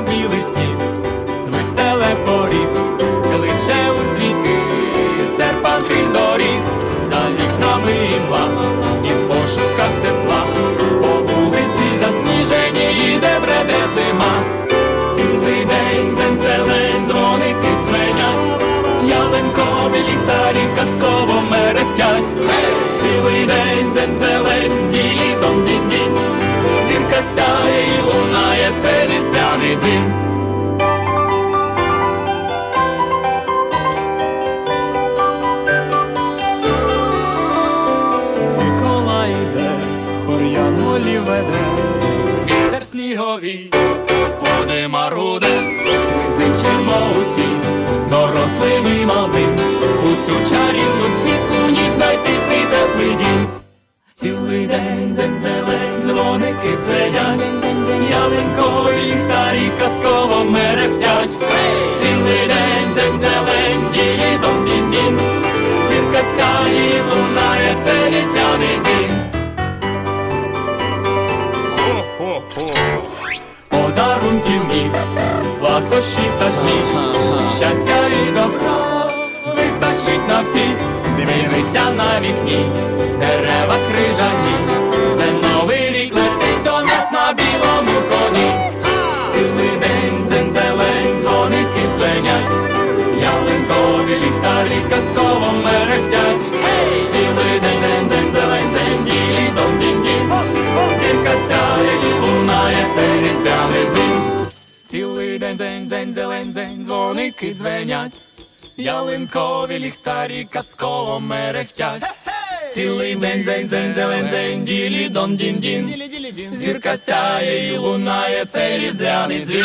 небо білий сніг, вистеле порів, кличе у світи, серпантий доріг, за вікнами імла, і в пошуках тепла, по вулиці засніжені іде бреде зима. Цілий день дзен зелень дзвоники дзвенять, ялинкові ліхтарі казково мерехтять, цілий день дзен зелень ділі. Вітер сніговий, води маруде, ми зичимо усі, дорослим і малим, у цю чарівну світлу ніч знайти свій теплий дім. Цілий день дзень зелень, дзвоники дзвенять, ялинкові ліхтарі казково мерехтять. Цілий день дзень зелень, ділі дом дін дін, зірка сяє лунає, це різдвяний Подарунків міг, ласощів та сміх, щастя і добра вистачить на всіх. Дивися на вікні, дерева крижані, це новий рік летить до нас на білому коні. Цілий день дзень зелень, дзвоники дзвенять, ялинкові ліхтарі казково мерехтять. Цілий день Цілий день день, дзень зелень, день, дзвоники дзвенять. Ялинкові ліхтарі казково мерехтять. Цілий день день, день, зелень день, ділі дон дін дін. Зірка сяє і лунає, це різдвяний дзвін.